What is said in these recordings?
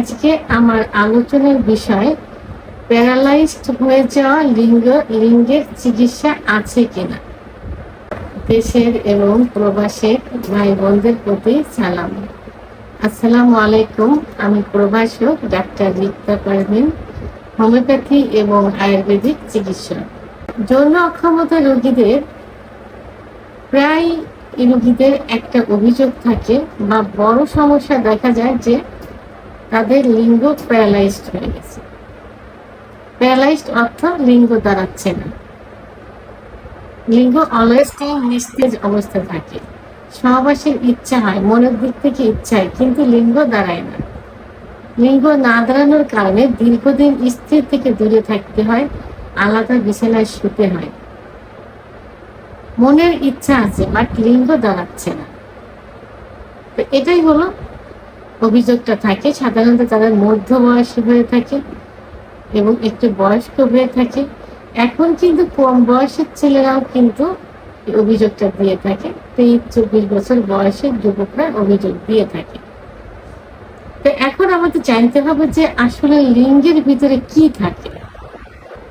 আজকে আমার আলোচনার বিষয়, প্যারালাইজড হয়ে যাওয়া লিঙ্গ, লিঙ্গের চিকিৎসা আছে কিনা? দেশের এবং প্রবাসের ভাই বোনদের প্রতি সালাম। আসসালামু আলাইকুম, আমি প্রভাষক ডাক্তার রিক্তা পারভিন, হোমিওপ্যাথি এবং আয়ুর্বেদিক চিকিৎসক। যৌন অক্ষমতা রোগীদের, প্রায় রোগীদের একটা অভিযোগ থাকে বা বড় সমস্যা দেখা যায় যে তাদের লিঙ্গ প্যারালাইজড হয়ে গেছে। প্যারালাইজড অর্থ লিঙ্গ দাঁড়াচ্ছে না। লিঙ্গ অলওয়েজ নিস্তেজ অবস্থা থাকে। সহবাসের ইচ্ছা হয়, মনের দিক থেকে ইচ্ছা হয়, কিন্তু লিঙ্গ দাঁড়ায় না। লিঙ্গ না দাঁড়ানোর কারণে দীর্ঘদিন স্ত্রীর থেকে দূরে থাকতে হয়, আলাদা বিছানায় শুতে হয়। মনের ইচ্ছা আছে, বাট লিঙ্গ দাঁড়াচ্ছে না। তো এটাই হলো অভিযোগটা থাকে। সাধারণত তারা মধ্য বয়সী হয়ে থাকে এবং একটু বয়স্ক হয়ে থাকে। এখন কিন্তু কম বয়সের ছেলেরাও কিন্তু অভিযোগটা দিয়ে থাকে। তেইশ, চব্বিশ বছর বয়সের যুবকরা অভিযোগ দিয়ে থাকে। তো এখন আমাদের জানতে হবে যে আসলে লিঙ্গের ভিতরে কি থাকে?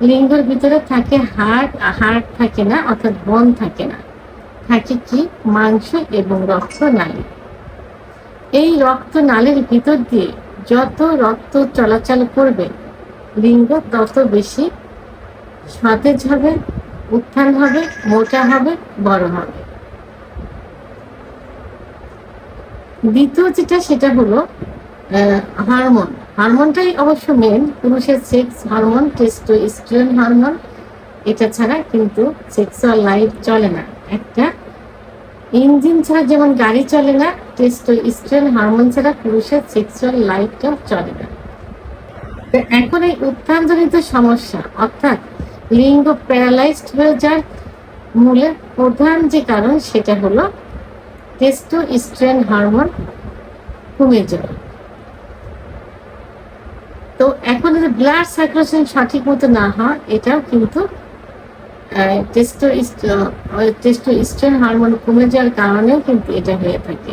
লিঙ্গের ভিতরে থাকে হাড় হাড় থাকে না, অর্থাৎ বন থাকে না। থাকে কি? মাংস এবং রক্ত নালী এই রক্ত নালীর ভিতর দিয়ে যত রক্ত চলাচল করবে, লিঙ্গ তত বেশি সতেজ হবে, উত্থান হবে, মোটা হবে, বড় হবে। দ্বিতীয় যেটা, সেটা হলো হরমোন। হরমোনটাই অবশ্য মেন পুরুষের sex hormone testo testosterone hormone এটা ছাড়া কিন্তু সেক্সুয়াল লাইফ চলে না। একটা ইঞ্জিন ছাড়া যেমন গাড়ি চলে না টেস্টোস্টেরন হরমোন ছাড়া পুরুষের সেক্সুয়াল লাইফটাও চলে না। এখন এই উত্থানজনিত সমস্যা, অর্থাৎ লিঙ্গ প্যারালাইজড হয়ে প্রধান যে কারণ সেটা হলো হরমোন কমে যাওয়া। তো এখন যদি ব্লাড সার্কুলেশন সঠিক মতো না হয়, এটাও কিন্তু টেস্টোস্টেরন হরমোন কমে যাওয়ার কারণেও কিন্তু এটা হয়ে থাকে।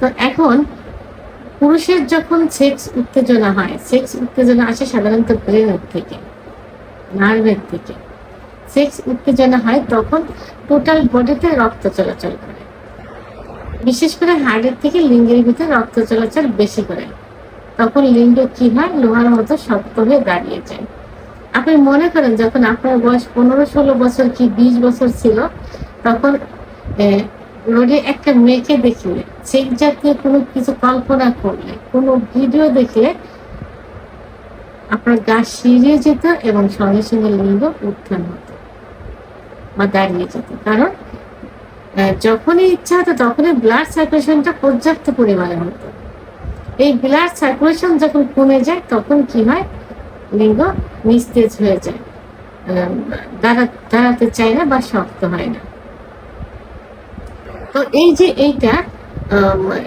তো এখন পুরুষের যখন সেক্স উত্তেজনা হয় সেক্স উত্তেজনা আসে সাধারণত ব্রেনের থেকে নার্ভের থেকে। সেক্স উত্তেজনা হয় তখন টোটাল বডিতে রক্ত চলাচল করে। বিশেষ করে হার্টের থেকে লিঙ্গের ভিতরে রক্ত চলাচল বেশি করে। তখন লিঙ্গ কি হয়? লোহার মতো শক্ত হয়ে দাঁড়িয়ে যায়। আপনি মনে করেন, যখন আপনার বয়স পনেরো ষোলো বছর কি বিশ বছর ছিল, তখন রোডে একটা মেয়েকে দেখলে সেই জাতীয় কোনো কিছু কল্পনা করলে, কোনো ভিডিও দেখলে, আপনার গা শিরিয়ে যেত এবং সঙ্গে সঙ্গে লিঙ্গ উত্থান হতো বা দাঁড়িয়ে যেত। কারণ যখনই ইচ্ছা হতো তখনই ব্লাড সার্কুলেশনটা পর্যাপ্ত পরিমাণে হতো। এই ব্লাড সার্কুলেশন যখন কমে যায়, তখন কি হয়? লিঙ্গ নিস্তেজ হয়ে যায়। দাঁড়া, দাঁড়াতে চায় না বা শক্ত হয় না। তো এই যে এইটা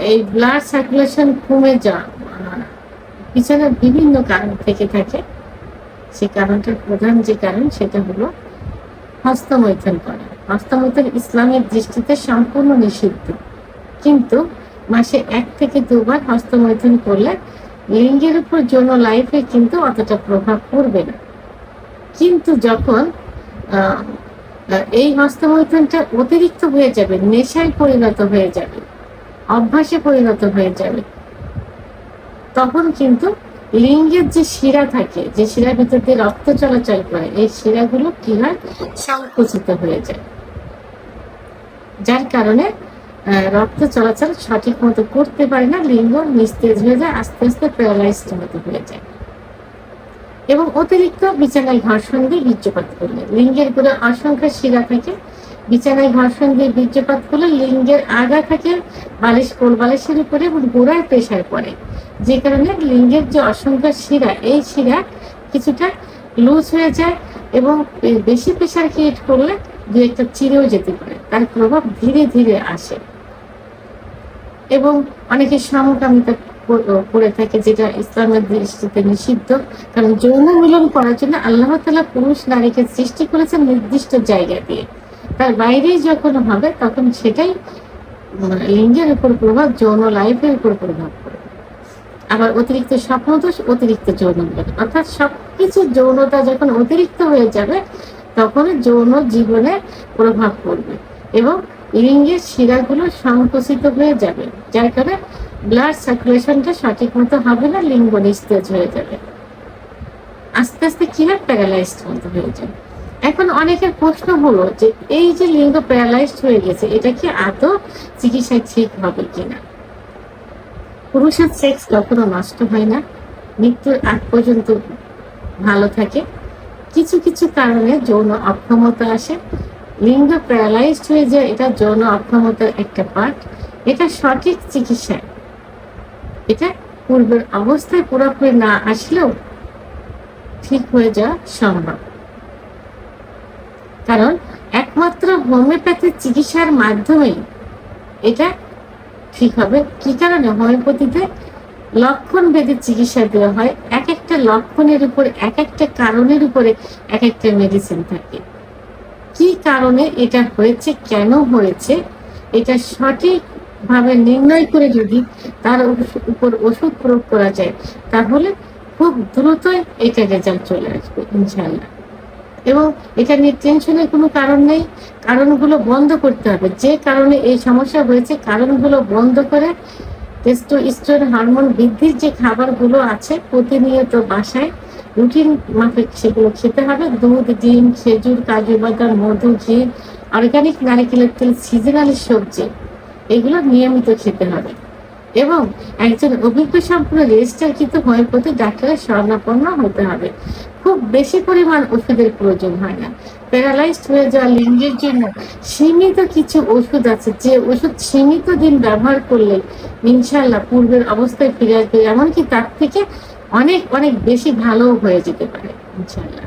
এই ব্লাড সার্কুলেশন কমে যাওয়া পিছনে বিভিন্ন কারণ থেকে থাকে। সেই কারণটার প্রধান যে কারণ, সেটা হলো হস্তমৈথন করা। হস্তমৈথন ইসলামের দৃষ্টিতে সম্পূর্ণ নিষিদ্ধ। কিন্তু মাসে এক থেকে দুবার হস্তমৈথন করলে লিঙ্গের উপর যৌন লাইফে কিন্তু অতটা প্রভাব পড়বে না। কিন্তু যখন এই হস্তমৈথনটা অতিরিক্ত হয়ে যাবে, নেশায় পরিণত হয়ে যাবে, অভ্যাসে পরিণত হয়ে যাবে। তখন কিন্তু লিঙ্গের যে শিরা থাকে, যে শিরার ভিতর দিয়ে রক্ত চলাচল করে, এই শিরাগুলো কি হয়? সংকুচিত হয়ে যায়। যার কারণে রক্ত চলাচল সঠিক মতো করতে পারে না, লিঙ্গ নিস্তেজ হয়ে যায়, আস্তে আস্তে প্যারালাইজড মতো হয়ে যায়। এবং অতিরিক্ত বিছানায় ঘর্ষণ দিয়ে বীর্যপাত করলে লিঙ্গের গোড়া অসংখ্য শিরা থাকে বিছানায় ঘর্ষণ দিয়ে বীর্যপাত করলে লিঙ্গের আগা থাকে বালিশ, কোল বালিশের উপরে এবং গোড়ায় প্রেশার পড়ে। যে কারণে লিঙ্গের যে অসংখ্য শিরা, এই শিরা কিছুটা লুজ হয়ে যায় এবং বেশি প্রেশার ক্রিয়েট করলে দু একটা চিরেও যেতে পারে। তার প্রভাব ধীরে ধীরে আসে। এবং অনেকে সমকামিতা করে থাকে, যেটা ইসলামের দৃষ্টিতে নিষিদ্ধ। কারণ যৌন মিলন করার জন্য আল্লাহ তালা পুরুষ নারীকে সৃষ্টি করেছেন নির্দিষ্ট জায়গা দিয়ে। তার বাইরেই যখন হবে, তখন সেটাই লিঙ্গের উপর প্রভাব, যৌন লাইফের উপর প্রভাব আবার অতিরিক্ত স্বপ্নদোষ, অতিরিক্ত যৌন মিলন। অর্থাৎ সবকিছু যৌনতা যখন অতিরিক্ত হয়ে যাবে তখন যৌন জীবনে প্রভাব পড়বে। এবং লিঙ্গের শিরাগুলো সংকুচিত হয়ে যাবে। যার কারণে ব্লাড সার্কুলেশনটা সঠিক মতো হবে না, লিঙ্গ নিস্তেজ হয়ে যাবে। আস্তে আস্তে কি হয় প্যারালাইজড মতো হয়ে যাবে? এখন অনেকের প্রশ্ন হলো যে, এই যে লিঙ্গ প্যারালাইজড হয়ে গেছে, এটা কি আদৌ চিকিৎসায় ঠিক হবে কিনা? পুরুষের সেক্স কখনো নষ্ট হয় না, মৃত্যুর আগ পর্যন্ত ভালো থাকে। কিছু কিছু কারণে যৌন অক্ষমতা আসে। লিঙ্গ প্যারালাইজড হয়ে যায়, এটা যৌন অক্ষমতার একটা পার্ট এটা সঠিক চিকিৎসা এটা পূর্বের অবস্থায় পুরোপুরি না আসলেও ঠিক হয়ে যাওয়া সম্ভব। কারণ একমাত্র হোমিওপ্যাথি চিকিৎসার মাধ্যমেই এটা ঠিক হবে। কি কারণে? হোমিওপ্যাথিতে লক্ষণ ভেদে চিকিৎসা দেওয়া হয়। এক একটা লক্ষণের উপর এক একটা কারণের উপরে এক একটা মেডিসিন থাকে। কি কারণে এটা হয়েছে? কেন হয়েছে? এটা সঠিক ভাবে নির্ণয় করে যদি তার উপর ওষুধ প্রয়োগ করা যায়, তাহলে খুব দ্রুতই এটা রেজাল্ট চলে আসবে ইনশাল্লাহ এবং এটা নিয়ে টেনশনের কোনো কারণ নেই। কারণগুলো বন্ধ করতে হবে। যে কারণে এই সমস্যা হয়েছে, কারণগুলো বন্ধ করে টেস্টোস্টেরন হরমোন বৃদ্ধির যে খাবারগুলো আছে, প্রতিনিয়ত বাসায় রুটিন মাফিক সেগুলো খেতে হবে। দুধ, ডিম, খেজুর, কাজু বাদাম, মধু, ঘি অর্গানিক নারিকেলের তেল সিজনাল সবজি এগুলো নিয়মিত খেতে হবে। এবং একজন অভিজ্ঞ সম্পূর্ণ রেজিস্টার কিন্তু হোমিওপ্যাথি ডাক্তারের স্বর্ণাপন্ন হতে হবে। খুব বেশি পরিমাণ ওষুধের প্রয়োজন হয় না। প্যারালাইজড হয়ে যাওয়া লিঙ্গের জন্য সীমিত কিছু ওষুধ আছে। যে ওষুধ সীমিত দিন ব্যবহার করলে ইনশাল্লাহ পূর্বের অবস্থায় ফিরে আসবে। এমনকি তার থেকে অনেক অনেক বেশি ভালো হয়ে যেতে পারে ইনশাল্লাহ